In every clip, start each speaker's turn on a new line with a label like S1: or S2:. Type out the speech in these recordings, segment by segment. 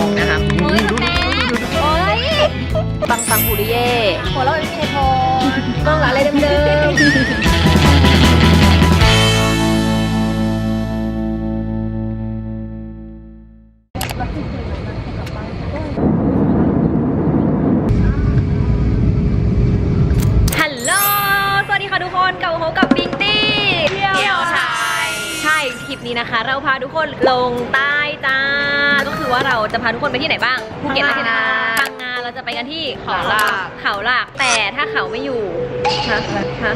S1: มาก็อย่าลืมตีของนะครับ
S2: เฮ้ยแม่เฮ้ย
S1: ปังปังปุริเย่
S2: หัวเราะเป็นเพทอนต้องอะไรเดิม
S1: ฮัลโหล สวัสดีค่ะทุกคนกลับมาพบกับบิงตี้
S2: เที่ยวชาย
S1: ใช่ คลิปนี้นะคะ เราพาทุกคนลงใต้จ้า ว่าเราจะพาทุกคนไปที่ไหนบ้างภูเก็ตและที่ไหนพังงาเราจะไปกันที่เขาหลักเขาหลักแต่ถ้าเขาไม่อยู่ฮะฮะ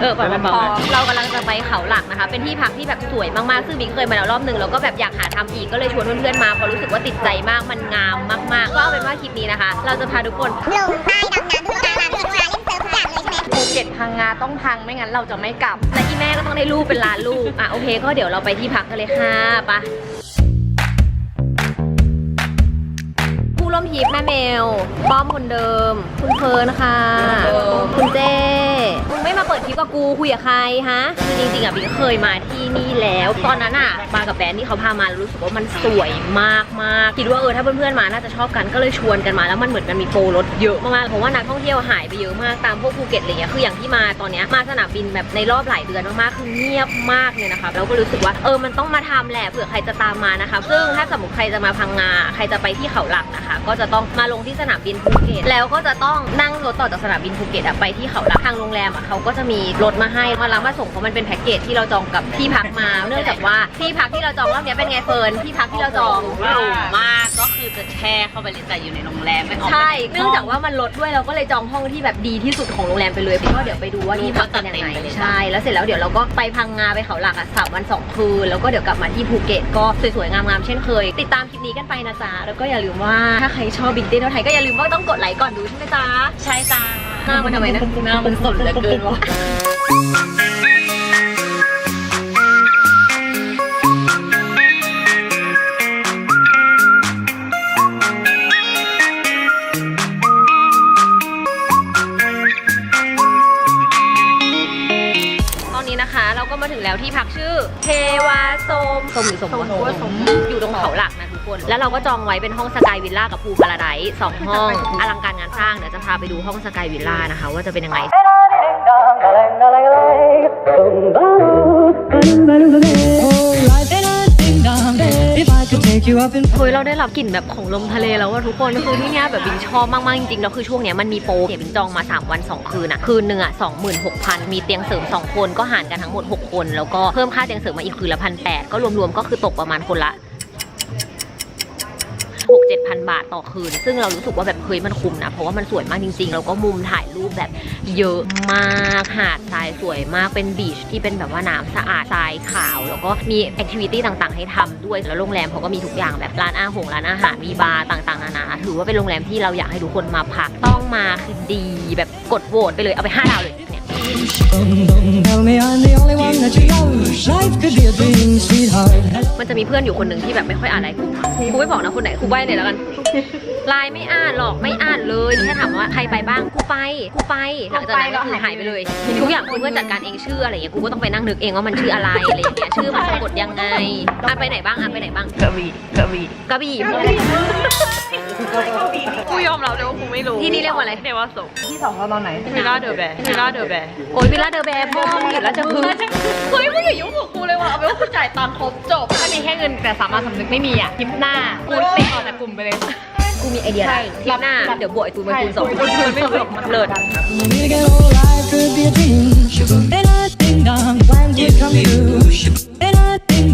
S1: เออปล่อยมันพอเรากำลังจะไปเขาหลักนะคะ เป็นที่พักที่แบบสวยมากๆซึ่งบิ๊กเคยมาแล้วรอบหนึ่งแล้วก็แบบอยากหาทำอีกก็เลยชวนเพื่อนๆมาเพราะรู้สึกว่าติดใจมากมันงามมาก ๆ ก็เอาเป็นว่าคลิปนี้นะคะ เราจะพาทุกคน
S3: ลงใต้ดำน้ำทุกการมาทุกการเล่นเซิร์ฟทุกอย่างเลยใช่ไหม
S2: ภูเก็ตพังงาต้องพังไม่งั้นเราจะไม่กลับ
S1: และอีแม่ก็ต้องได้รูปเป็นล้านรูปอะโอเค ก็เดี๋ยวเราไปที่พักกันเลยค่ะไป ร่วมทริปแม่เมลป้อมคนเดิม คุณเฟิร์นค่ะ คุณเจ้มึงไม่มาเปิดคลิปกับกูคุยกับใครฮะคือจริงๆอะบิ๊กเคยมาที่ นี่แล้ว ตอนนั้นอะมากับแฟนที่เขาพามารู้สึกว่ามันสวยมากมากคิดว่าเออถ้าเพื่อนๆมาน่าจะชอบกันก็เลยชวนกันมาแล้วมันเหมือนมันมีโปรลดเยอะมากๆเพราะว่านักท่องเที่ยวหายไปเยอะมากตามพวกภูเก็ตอะไรเงี้ยคืออย่างที่มาตอนเนี้ยมาสนามบินแบบในรอบหลายเดือนมากๆคือเงียบมากเลยนะคะแล้วก็รู้สึกว่าเออมันต้องมาทำแหละเผื่อใครจะตามมานะคะซึ่งถ้าสมมติใครจะมาพังงาใครจะไปที่เขาหลักนะคะ ก็จะต้องมาลงที่สนามบินภูเก็ตแล้วก็จะต้องนั่งรถต่อจากสนามบินภูเก็ตไปที่เขาหลักทางโรงแรมอะเขาก็จะมีรถมาให้มารับมาส่งเพราะมันเป็นแพ็ เกจที่เราจองกับที่พักมา เนื่องจากว่าที่พักที่เราจองรอบเนี้ยเป็นไงเฟิร์นที่พักที่เราจอง
S2: หรูมากก็คือจะแช่เข้าไปเลยแต่อยู่ในโรงแรมไม่ออกไป
S1: ใช่
S2: ไห
S1: เนื่องจากว่ามันลดด้วยเราก็เลยจองห้องที่แบบดีที่สุดของโรงแรมไปเลยก็เดี๋ยวไปดูว่าที่พักเป็นยังไง
S2: ดูว่าจะเต็มไปเลย
S1: ใช่แล้วเสร็จแล้วเดี๋ยวเราก็ไปพังงาไปเขาหลักอะสามวันสองคืนแล้วก็เดี๋ยวกลับมาที่ภูเก็ตก็สวยๆงามๆเช่นเคย ติดตามคลิปนี้กันไปนะจ๊ะแล้วก็อย่าลืมว่าถ้าใครชอบบิ๊กเต้นไทยก็อย่าลืมว่าต้องกดไลค์ก่อนดูใช่ไหมจ๊ะ
S2: ใช่จ้า
S1: หน้ามันทำไมนะ
S2: หน้ามันสดเหลือเกินวะ
S1: แล้วที่พักชื่อเทวาสมสมหรือสมวะ
S2: สม
S1: อยู่ตรงเขาหลักนะทุกคน แล้วเราก็จองไว้เป็นห้องสกายวิลล่ากับพูลพาราไดซ์สองห้องอลังการงานสร้างเดี๋ยวจะพาไปดูห้องสกายวิลล่านะคะ ว่าจะเป็นยังไง
S4: Life คือ
S1: เฮ้ยเราได้รับกลิ่นแบบของลมทะเลแล้วว่าทุกคนคือที่เนี้ยแบบบิงชอบมากๆจริงๆแล้วคือช่วงเนี้ยมันมีโปรเนี่ยบิงจองมา 3 วัน 2 คืนอะคืนหนึ่งอะ26,000มีเตียงเสริม 2 คนก็หารกันทั้งหมด 6 คน แล้วก็เพิ่มค่าเตียงเสริมมาอีกคืนละพันแก็รวมๆก็คือตกประมาณคนละ 6 7 0 0 0 บาทต่อคืน ซึ่งเรารู้สึกว่าแบบเฮ้ยมันคุ้มนะ เพราะว่ามันสวยมากจริงๆ แล้วก็มุมถ่ายรูปแบบเยอะมาก หาดทรายสวยมาก เป็นบีชที่เป็นแบบว่าน้ำสะอาดทรายขาว แล้วก็มีแอคทิวิตี้ต่างๆ ให้ทำด้วย แล้วโรงแรมเขาก็มีทุกอย่างแบบร้านอาหงร้านอาหาร มีบาร์ต่างๆ นานา ถือว่าเป็นโรงแรมที่เราอยากให้ทุกคนมาพัก ต้องมาคือดีแบบกดโหวตไปเลย เอาไป 5 ดาวเลย มันจะมีเพื่อนอยู่คนหนึ่งที่แบบไม่ค่อยอ่านไลน์กูกูไม่บอกนะคนไหนกูใบ้เลยแล้วกัน ไลน์ไม่อ่านหรอกไม่อ่านเลยแค่ถามว่าใครไปบ้างกูไปกูไปหลังจากนั้นก็คือหายไปเลยทุกอย่างคือเพื่อนจัดการเองชื่ออะไรอย่างเงี้ยกูก็ต้องไปนั่งนึกเองว่ามันชื่ออะไรอะไรอย่างเงี้ยชื่อมันสะกดยังไงอ่านไปไหนบ้างอ่านไปไหนบ้าง
S2: กระบี่กระบี่
S1: กระบี่
S2: กูยอมรับเลยว่ากูไม่รู้
S1: ที่นี่เรียกว่าอะไร
S2: เทวาสมที่สองเราตอนไหนวิลล่าเดอะแบร์วิลล่าเดอะแบร์
S1: โอ้ยวิลล่าเดอร์แบร์พ่อมึงอยู่แล้วจะพึ่ง
S2: เฮ้ยมึงอย่ายุ่งกับกูเลยว่ะเอาเป็นว่ากูจ่ายตังค์ครบจบถ้ามีแค่เงินแต่สามารถสำนึกไม่มีอะคลิปหน้ากูเตะออกจากกลุ่มไปเลย
S1: กูมีไอเดียแล้วคลิปหน้าเดี๋ยวบวกไอตูนเป็นคูณสอง
S2: ใช่คูณไม่จบ
S1: เลิศ
S4: When we get old, life could be a dream. Ain't a ding dong. Plans would come true.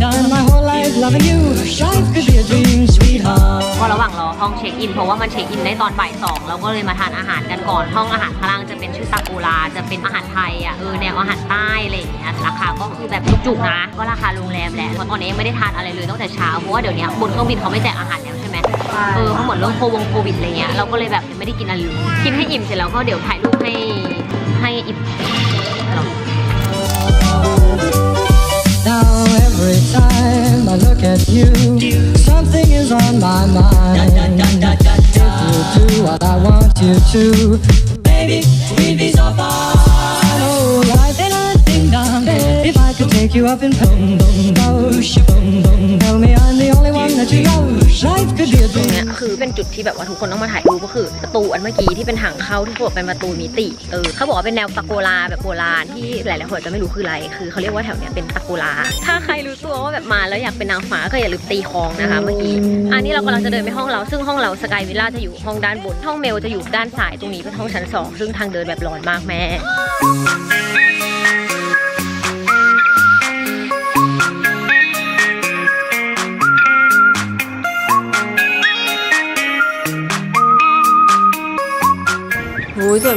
S4: Ain't a ding dong. My whole life loving you. Life could be a dream, sweetheart.
S1: ก็ระหว่างรอห้องเช็คอินเพราะว่ามันเช็คอินได้ตอนบ่ายสองเราก็เลยมาทานอาหารกันก่อนห้องอาหารข้างล่างจะเป็นชื่อซากุระจะเป็นอาหารไทยอะเออแนวอาหารใต้อะไรอย่างเงี้ยราคาก็คือแบบจุกๆนะก็ราคาโรงแรมแหละเพราะตอนนี้ยังไม่ได้ทานอะไรเลยตั้งแต่เช้าเพราะว่าเดี๋ยวนี้บนเครื่องบินเขาไม่แจกอาหารแล้วใช่ไหมเออเพราะเหมือนเรื่องโควงโควิดอะไรเงี้ยเราก็เลยแบบยังไม่ได้กินอะไรเลยกินให้อิ่มเสร็จแล้วก็เดี๋ยวถ่ายรูปให้ให้อิ่ม
S4: Now every time I look at you, something is on my mind. If you do what I want you to, baby, we'd be so fine. Oh, life ain't a ding dong. If I could take you up in boom boom boom boom boom, tell me
S1: ตรง
S4: dream.
S1: เนี้ยคือเป็นจุดที่แบบว่าทุกคนต้องมาถ่ายรูปก็คือประตูอันเมื่อกี้ที่เป็นทางเข้าที่เขาบอกเป็นประตูมิติเออเขาบอกว่าเป็นแนวตะโกลาแบบโบราณที่หลายๆคนอาจจะไม่รู้คืออะไร คือเขาเรียกว่าแถวเนี้ยเป็นตะโกลา ถ้าใครรู้ตัวว่าแบบมาแล้วอยากเป็นนางฟ้าก็อย่าลืมตีคองนะคะเมื่อกี้อันนี้เรากำลังจะเดินไปห้องเราซึ่งห้องเราสกายวิลล่าจะอยู่ห้องด้านบนห้องเมลจะอยู่ด้านซ้ายตรงนี้เป็นห้องชั้นสองซึ่งทางเดินแบบร้อนมากแม่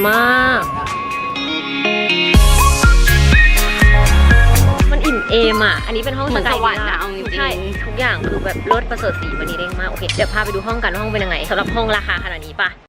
S1: มาก มันอิ่มเอมอะ อันนี้เป็นห้อง
S2: เหมือน
S1: สกาย
S2: สวรรค์อะเอาจริงๆ
S1: ใช่ทุกอย่างคือแบบรถประเสริฐสีวันนี้เร่งมาก โอเค เดี๋ยวพาไปดูห้องกันว่าห้องเป็นยังไงสำหรับห้องราคาขนาดนี้ป่ะ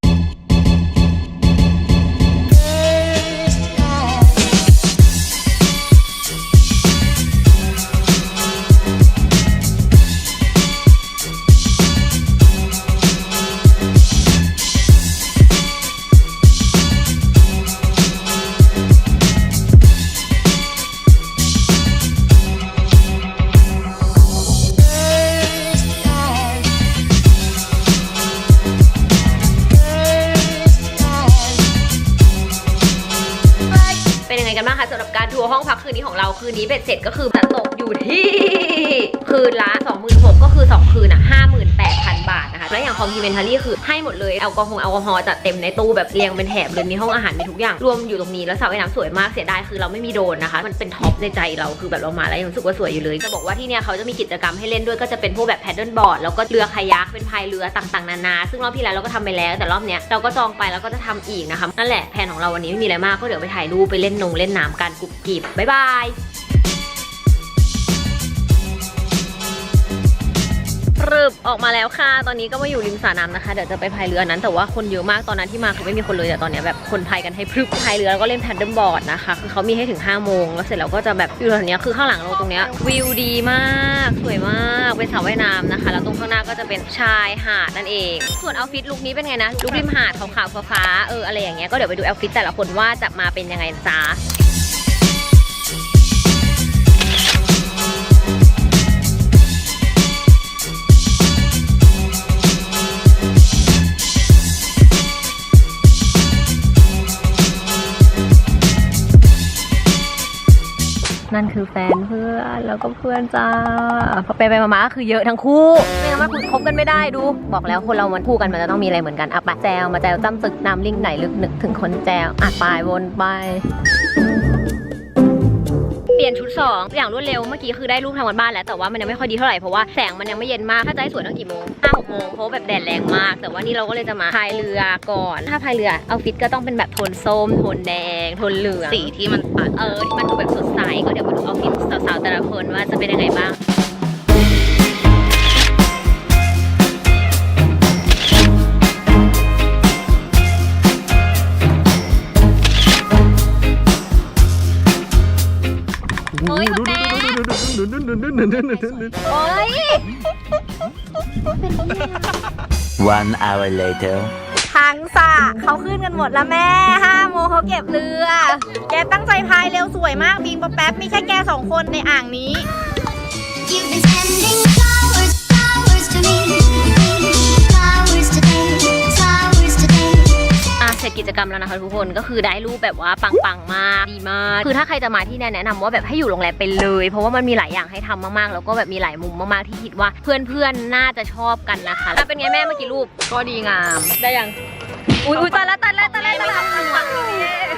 S1: นี้ของเราคืนนี้เบ็ดเสร็จก็คือจะตกอยู่ที่คืนละ 26,000ก็คือ 2 คืนอะห้า บาทนะคะ และอย่างคอมพลีเมนทารี่คือให้หมดเลยแอลกอฮอล์แอลกอฮอล์จัดเต็มในตู้แบบเรียงเป็นแถบเลยมีห้องอาหารมีทุกอย่างรวมอยู่ตรงนี้แล้วสระว่ายน้ำสวยมากเสียดายคือเราไม่มีโดรนนะคะ มันเป็นท็อปในใจเราคือแบบเรามาแล้วยังรู้สึกว่าสวยอยู่เลยจะบอกว่าที่เนี่ยเขาจะมีกิจกรรมให้เล่นด้วยก็จะเป็นพวกแบบแพดเดิลบอร์ดแล้วก็เรือคายักเป็นพายเรือต่างๆนานา ซึ่งรอบที่แล้วเราก็ทำไปแล้ว แต่รอบเนี้ยเราก็จองไปแล้วก็จะทำอีกนะคะนั่นแหละแผนของเราวันนี้ไม่มีอะไรมากก็เดี๋ยวไปถ่ายรูปไปเล่นนงเล่นน้ำกันกรุบกริบบ๊ายบาย ปรึบออกมาแล้วค่ะ ตอนนี้ก็มาอยู่ริมสระน้ำนะคะ เดี๋ยวจะไปพายเรือนั้น แต่ว่าคนเยอะมากตอนนั้นที่มาคือไม่มีคนเลยแต่ตอนเนี้ยแบบคนพายกันให้พรึบพายเรือแล้วก็เล่นแพดเดิลบอร์ดนะคะ คือเขามีให้ถึง5โมงแล้วเสร็จแล้วก็จะแบบอยู่แถวเนี้ยคือข้างหลังเราตรงเนี้ยวิวดีมากสวยมากเป็นสระว่ายน้ำนะคะ แล้วตรงข้างหน้าก็จะเป็นชายหาดนั่นเอง ส่วนเอาฟิตลุคนี้เป็นไงนะลุคริมหาดขาวๆฟ้าๆเอออะไรอย่างเงี้ยก็เดี๋ยวไปดูเอาฟิตแต่ละคนว่าจะมาเป็นยังไงจ้า นั่นคือแฟนเพื่อนแล้วก็เพื่อนจ้าพอไปไปมามาก็คือเยอะทั้งคู่ไม่งั้นมันคบกันไม่ได้ดู บอกแล้วคนเรามันคู่กันมันจะต้องมีอะไรเหมือนกันอะไปแจวมาแจวจ้ำตึกน้ำลิงไหนลึกนึกถึงคนแจวอะไปวนไป เปลี่ยนชุด 2 อย่างรวดเร็วเมื่อกี้คือได้รูปทางวันบ้านแล้วแต่ว่ามันยังไม่ค่อยดีเท่าไหร่เพราะว่าแสงมันยังไม่เย็นมากถ้าจะให้สวยต้องกี่โมงห้าหกโมงเพราะว่าแบบแดดแรงมาก แต่ว่านี่เราก็เลยจะมาพายเรือก่อน ถ้าพายเรือเอาฟิตก็ต้องเป็นแบบโทนส้มโทนแดงโทนเหลือง
S2: สีที่มันตัด
S1: เออที่มันดูแบบสดใสก็เดี๋ยวมาดูเอาฟิตสาวๆแต่ละคนว่าจะเป็นยังไงบ้าง โอ้ย
S5: One hour later.
S6: ทางสระเขาขึ้นกันหมดแล้วแม่ห้าโมงเขาเก็บเรือ แกตั้งใจพายเร็วสวยมากบีมป๊อปแป๊บมีแค่แกสองคนในอ่างนี้
S3: You've been sending flowers, flowers to me.
S1: กิจกรรมแล้วนะคะทุกคนก็คือได้รูปแบบว่าปังๆมากดีมากคือถ้าใครจะมาที่แนี่แนะนำว่าแบบให้อยู่โรงแรมไปเลย เพราะว่ามันมีหลายอย่างให้ทำมากๆ แล้วก็แบบมีหลายมุมมากๆที่คิดว่าเพื่อนๆน่าจะชอบกันนะคะแล้วเป็นไงแม่เมื่อกี้รูป
S2: ก็ดีงาม
S1: ได้ยัง อุ้ยอุ้ยตายแล้วตายแล้วตายแล้วตายแล้ว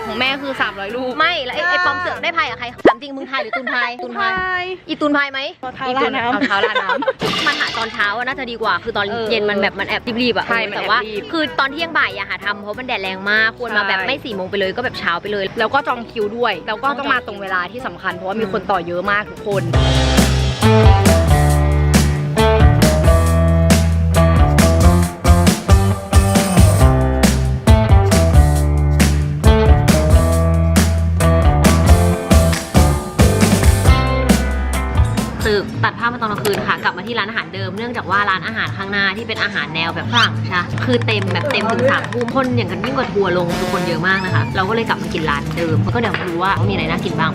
S2: ของแม่คือ 300 ลูก
S1: ไม่ แล้วไอ้ไอ้ปอมเสือกได้พายกับใครถามจริงมึงพายหรือตุนพายตุนพาย อีตุนพายไหม
S2: เท้าลาดน้ำ
S1: เอาเท้าลาดน้ำมันหาตอนเช้าอะน่าจะดีกว่า คือตอน
S2: เออ
S1: เย็นมันแบบมันแอบรีบๆอะ
S2: ใช่มัน
S1: แต่ว่า
S2: แอบรีบ
S1: คือตอนเที่ยงบ่ายอย่าหาทำเพราะมันแดดแรงมาก ควรมา
S2: ใช่
S1: แบบไม่สี่โมงไปเลยก็แบบเช้าไปเลย
S2: แล้วก็จองคิวด้วย แล้วก็ต้องมาตรงเวลาที่สำคัญเพราะว่ามีคนต่อเยอะมากทุกคน
S1: คื องจากว่าร้านอาหารข้างหน้าที่เป็นอาหารแนวแบบฝรั่งใช่คือเต็มแบบเต็มถึงสามทุ่มคนอย่างกันยิ่งกว่าทัวร์ลงคือคนเยอะมากนะคะ เราก็เลยกลับมากินร้านเดิมแล้วก็เดี๋ยวดูว่ามีอะไรน่ากินบ้าง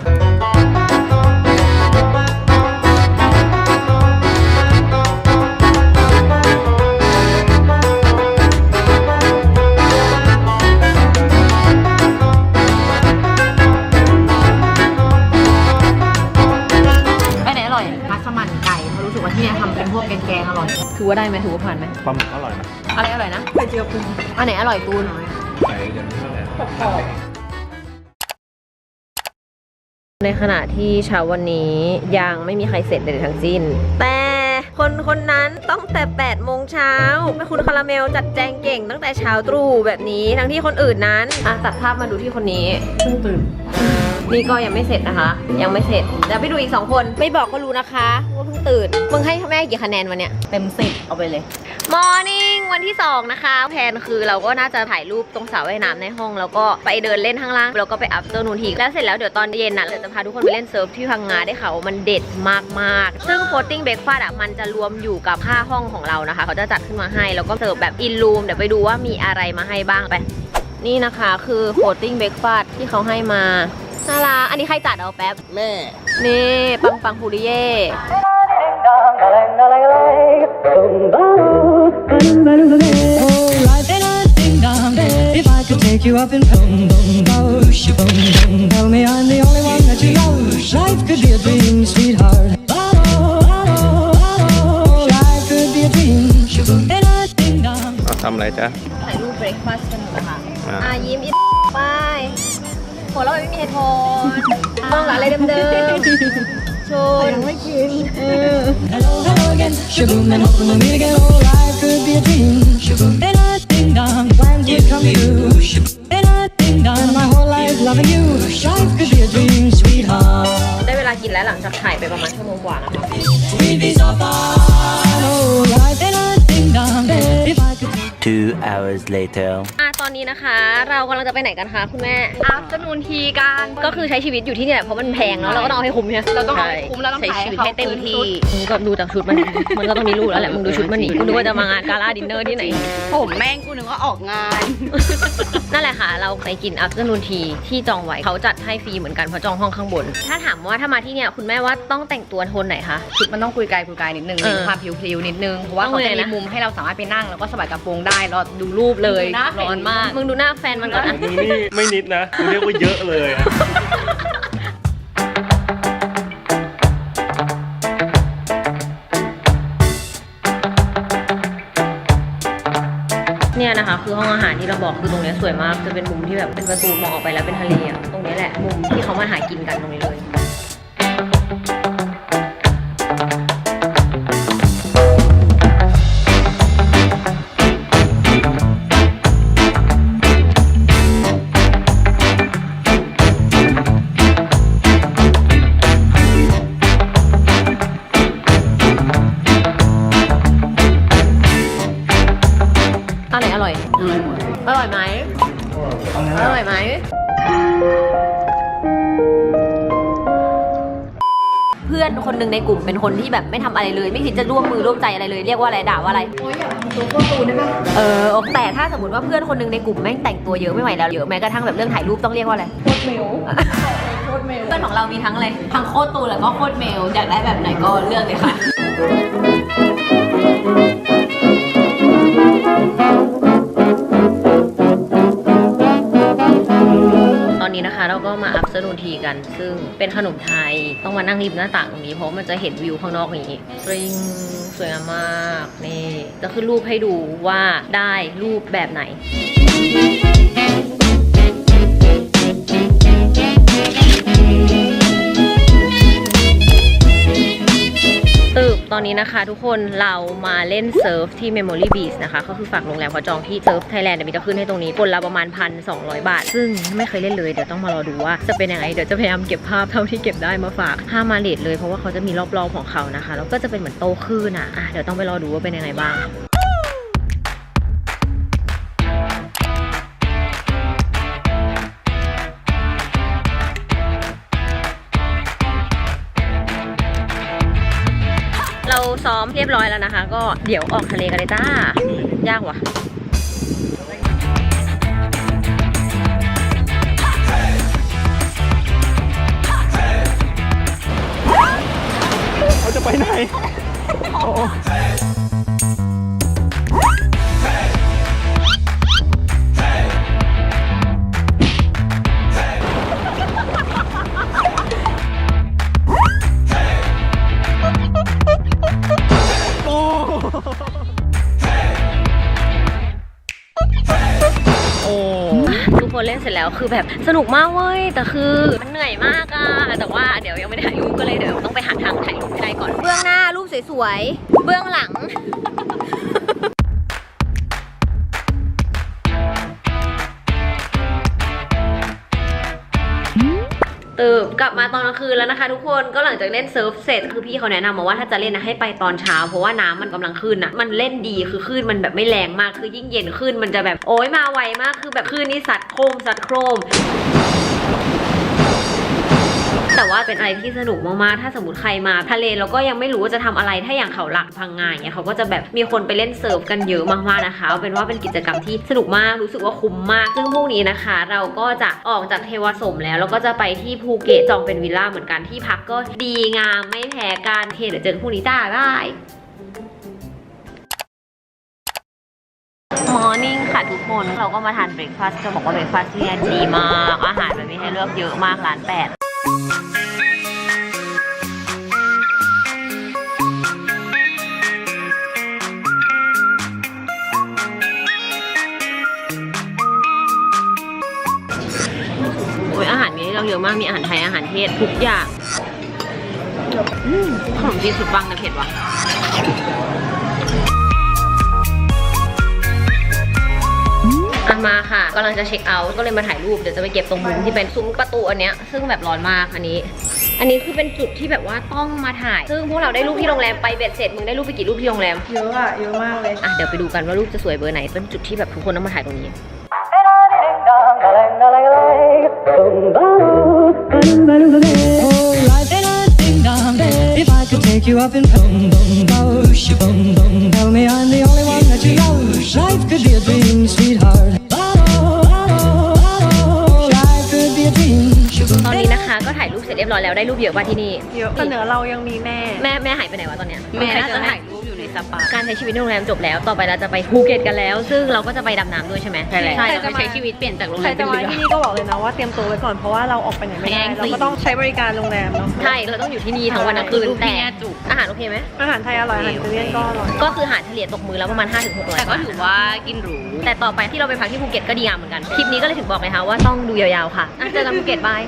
S1: ได้ไหมถือว่าผ่านไหม
S7: ปลาหมึกอร่อยนะ
S1: อะไรอร่อยนะไข่เจียวปูอันไหนอร่อยตูน
S7: ไข่เดี๋ยวนี้เท่าไหร่
S1: ในขณะที่เช้าวันนี้ยังไม่มีใครเสร็จเลยทั้งสิ้น แต่ คนคนนั้นต้องแต่8โมงเช้าแม่คุณคาราเมลจัดแจงเก่งตั้งแต่เช้าตรู่แบบนี้ทั้งที่คนอื่นนั้นอะตัดภาพมาดูที่คนนี้เพิ่งตื่นนี่ก็ยังไม่เสร็จนะคะ ยังไม่เสร็จเดี๋ยวไปดูอีกสองคนไม่บอกก็รู้นะคะว่าเพิ่งตื่นมึงให้แม่กี่คะแนนวันเนี้ย
S2: เต็มสิบเอาไปเลย
S1: มอร์นิ่งวันที่ 2 นะคะแผนคือเราก็น่าจะถ่ายรูปตรงสระว่ายน้ำในห้อง แล้วก็ไปเดินเล่นข้างล่างแล้วก็ไปอัพเตอร์นูนทีแล้วเสร็จแล้วเดี๋ยวตอนเย็นน่ะเราจะพาทุกคนไปเล่นเซิร์ฟที่พังงาได้ค่ะว่ามันเด็ดมากๆ ซึ่งโคตติ้งเบรกฟาสต์อะมันจะรวมอยู่กับค่าห้องของเรานะคะ เขาจะจัดขึ้นมาให้ แล้วก็เสิร์ฟแบบอินรูมเดี๋ยวไปดูว่ามีอะไรมาให้บ้างไป นี่นะคะคือโคตติ้งเบรกฟาสต์ที่เขาให้มาน่ารักอันนี้ใครจัดเอาแป๊บ แม่ นี่ปังปังพูริเย่
S4: Oh, life ain't a ding dong. If I could take you up in boom boom boom, boom boom, tell me I'm the only one that you love. Life could be a dream, sweetheart.
S7: อาทำอะไรจ๊ะ
S1: ถ่ายรูปเบรกฟาสต์กันอยู่ค่ะ
S7: อ่า
S1: อะยิ้มอีกไปหัวเราะแบบไม่มีเหตุผลมองกับอะไรเดิมๆโชว์ยังไม่กิน
S4: Hello, hello again. Shaboom, and hoping we'll meet again. Oh, life could be a dream. Shaboom, ain't a ding dong. Plans would come true. Ain't a ding dong. And my whole life loving you. Life could be a dream, sweetheart.
S1: ได้เวลากินแล้วหลังจากถ่ายไปประมาณชั่วโมงกว่านะคะ
S4: We'd be so far.
S5: Two hours later.
S1: อะตอนนี้นะคะ เรากำลังจะไปไหนกันคะคุณแม่
S2: อัพจนูนทีกัน
S1: ก็คือใช้ชีวิตอยู่ที่นี่แหละเพราะมันแพงเนาะเราก็ต้องเอาให้คุ้มเนี่ย
S2: เราต้องเอาให้คุ้มแล้วต้อง
S1: ใช้
S2: ถ่าย
S1: ชีวิต
S2: ให้
S1: ให้
S2: เขา
S1: เต็มที่
S2: คุ้ม
S1: มึงก็ดูจากชุดมันมันก็ต้องมีรูปแล้วแหละมึงดูชุดมันหนีกูนึกว่าจะมางานกาล่าดินเนอร์ที่ไหน
S2: ผมแม่งกูนึกว่าออกงาน
S1: นั่นแหละค่ะ เราไปกินอัพเ r อร์นูนทีที่จองไว้เขาจัดให้ฟรีเหมือนกันเพราะจองห้องข้างบน ถ้าถามว่าถ้ามาที่เนี่ยคุณแม่ว่าต้องแต่งตัวโทนไหนคะ
S2: ชุดมันต้องคุยกายคุยกายนิดนึง
S1: เออ
S2: มีความพริ้วๆนิดนึงเพราะว่า
S1: ต้อง
S2: เขา
S1: เล
S2: จะ
S1: ย
S2: มี
S1: นะ
S2: มุมให้เราสามารถไปนั่งแล้วก็สบายกระโปรงได้รอดูรูปเลยร้อนมาก
S1: มึงดูหน้าแฟนมันก่อนนะ
S7: มึงนี่ไม่นิดนะมึงเรียกว่าเยอะเลยอะ
S1: เนี่ยนะคะคือห้องอาหารที่เราบอกคือตรงเนี้ยสวยมากจะเป็นมุมที่แบบเป็นประตูมองออกไปแล้วเป็นทะเลอะตรงเนี้ยแหละมุมที่เขามาหากินกันตรงนี้เลย อนคนหนึ่งในกลุ่มเป็นคนที่แบบไม่ทำอะไรเลย ไม่คิดจะร่วมมือร่วมใจอะไรเลยเรียกว่าอะไรด่าว่าอะไรโอ้ยอยากทำตัวโคตรตูนได้ไหมเออแต่ถ้าสมมติว่าเพื่อนคนหนึ่งในกลุ่มแม่งแต่งตัวเยอะไม่ไหวแล้วเยอะแม้กระทั่งแบบเรื่องถ่ายรูปต้องเรียกว่าอะไรโคตรเมลโคตรเมลเพื่อนของเรามีทั้งอะไรทั้งโคตรตูนแล้วก็โคตรเมลอยากได้แบบไหนก็เลือกเลยค่ะ นี้นะคะ เราก็มาอัพเซอร์นูนทีกัน ซึ่งเป็นขนมไทยต้องมานั่งริมหน้าต่างตรงนี้เพราะมันจะเห็นวิวข้างนอกนี้ปริงสวยงามมากนี่จะขึ้นรูปให้ดูว่าได้รูปแบบไหน ตึบตอนนี้นะคะ ทุกคนเรามาเล่นเซิร์ฟที่ Memory Beach นะคะ ก็คือฝากโรงแรมเขาจองที่เซิร์ฟไทยแลนด์เดี๋ยวมีจะขึ้นให้ตรงนี้คนละประมาณ1,200บาท ซึ่งไม่เคยเล่นเลย เดี๋ยวต้องมารอดูว่าจะเป็นยังไง เดี๋ยวจะพยายามเก็บภาพเท่าที่เก็บได้มาฝากห้ามาเลทเลยเพราะว่าเขาจะมีรอบๆของเขานะคะ แล้วก็จะเป็นเหมือนโตขึ้นอะอะเดี๋ยวต้องไปรอดูว่าเป็นยังไงบ้าง เราซ้อมเรียบร้อยแล้วนะคะ ก็เดี๋ยวออกทะเลกันเลยจ้า ยากว่ะ
S7: เขาจะไปไหน
S1: เสร็จแล้วคือแบบสนุกมากเว้ยแต่คือมันเหนื่อยมากอะแต่ว่าเดี๋ยวยังไม่ได้ถ่ายรูปก็เลยเดี๋ยวต้องไปหาทางถ่ายรูปให้ได้ก่อน เบื้องหน้ารูปสวยๆเบื้องหลัง ตื่นกลับมาตอนกลางคืนแล้วนะคะ ทุกคนก็หลังจากเล่นเซิร์ฟเสร็จคือพี่เขาแนะนำมาว่าถ้าจะเล่นนะให้ไปตอนเช้า เพราะว่าน้ำมันกำลังขึ้นนะมันเล่นดีคือคลื่นมันแบบไม่แรงมากคือยิ่งเย็นขึ้นมันจะแบบโอ้ยมาไวมากคือแบบคลื่นนี่สัดโครมสัดโครม แต่ว่าเป็นอะไรที่สนุกมากๆ ถ้าสมมติใครมาทะเลแล้วก็ยังไม่รู้ว่าจะทำอะไร ถ้าอย่างเขาหลักพังงาอย่างเงี้ยเขาก็จะแบบมีคนไปเล่นเซิร์ฟกันเยอะมากๆนะคะเอาเป็นว่าเป็นกิจกรรมที่สนุกมาก รู้สึกว่าคุ้มมาก ซึ่งพรุ่งนี้นะคะ เราก็จะออกจากเทวสมแล้วแล้วก็จะไปที่ภูเก็ตจองเป็นวิลล่าเหมือนกันที่พักก็ดีงามไม่แพ้กันโอเคเดี๋ยวเจอกันพรุ่งนี้จ้าบายมอร์นิ่งค่ะทุกคนเราก็มาทานเบรคฟาสต์จะบอกว่าเบรคฟาสต์ที่นี่ดีมาก อาหารมันมีให้เลือกเยอะมากร้านแปด อะมาก มีอาหารไทย อาหารเทศทุกอย่างอืมขนมจีนสุดปังแต่เผ็ดว่ะอะมาค่ะกำลังจะเช็คเอาท์ก็เลยมาถ่ายรูป เดี๋ยวจะไปเก็บตรงมุมที่เป็นซุ้มประตูอันเนี้ยซึ่งแบบร้อนมากอันนี้ อันนี้คือเป็นจุดที่แบบว่าต้องมาถ่าย ซึ่งพวกเราได้รูปที่โรงแรมไปเบ็ดเสร็จมึงได้รูปไปกี่รูปที่โรงแรม
S6: เยอะอะเยอะมากเลย
S1: อะเดี๋ยวไปดูกันว่ารูปจะสวยเบอร์ไหนเป็นจุดที่แบบทุกคนต้องมาถ่ายตรงนี้
S4: take you up in boom boom boom, boom boom, tell me I'm the only one that you know. Life could be a dream, sweetheart. Oh, oh, oh, life could be a dream.
S1: ตอนนี้นะคะก็ถ่ายรูปเสร็จเรียบร้อยแล้วได้รูปเยอะป่ะที่นี่
S6: เยอะแต่เหนือเรายังมีแม่
S1: แม่แม่หายไปไหนวะตอนเนี้ย
S2: แม่น่า
S1: ใครเจ
S2: จะ
S1: อไห
S2: ถ่ายรูปอยู่ใน สปา
S1: การใช้ชีวิตในโรงแรมจบแล้ว ต่อไปเราจะไปภูเก็ตกันแล้ว ซึ่งเราก็จะไปดำน้ำด้วยใช่ไหม
S2: ใช่แล้ว
S1: ใช่
S2: เราไปใช้ชีวิตเปลี่ยนจากโรง
S6: ใค
S2: แร
S6: ร
S2: ม
S6: จะ
S2: เป็น
S6: มา
S2: เรือ
S6: ที่นี่ก็บอกเลยนะว่าเตรียมตัวไว้ก่อนเพราะว่าเราออกไปไหนไม่ได้
S2: แย่งฟรี
S6: เราก็ต้องใช้บริการโรงแรมเนาะ
S1: ใช่ เราต้องอยู่ที่นี่ทั้งวันทั้งคืน
S2: รูป
S1: แต่
S2: ที่เนี่ยจุก
S1: อาหารโอเคไหม
S6: อาหารไทยอร่อยอาหารอิตาเลียนก็อร่อย
S1: ก็คืออาหารเฉลี่ยตกมือแล้วประมาณ 5-600
S2: แต่ก็ถือว่ากินหรู
S1: แต่ต่อไปที่เราไปพักที่ภูเก็ตก็ดีงามเหมือนกัน คลิปนี้ก็เลยถึงบอกไงคะว่าต้องดูยาวๆค่ะอะเจอกันภูเก็ตบาย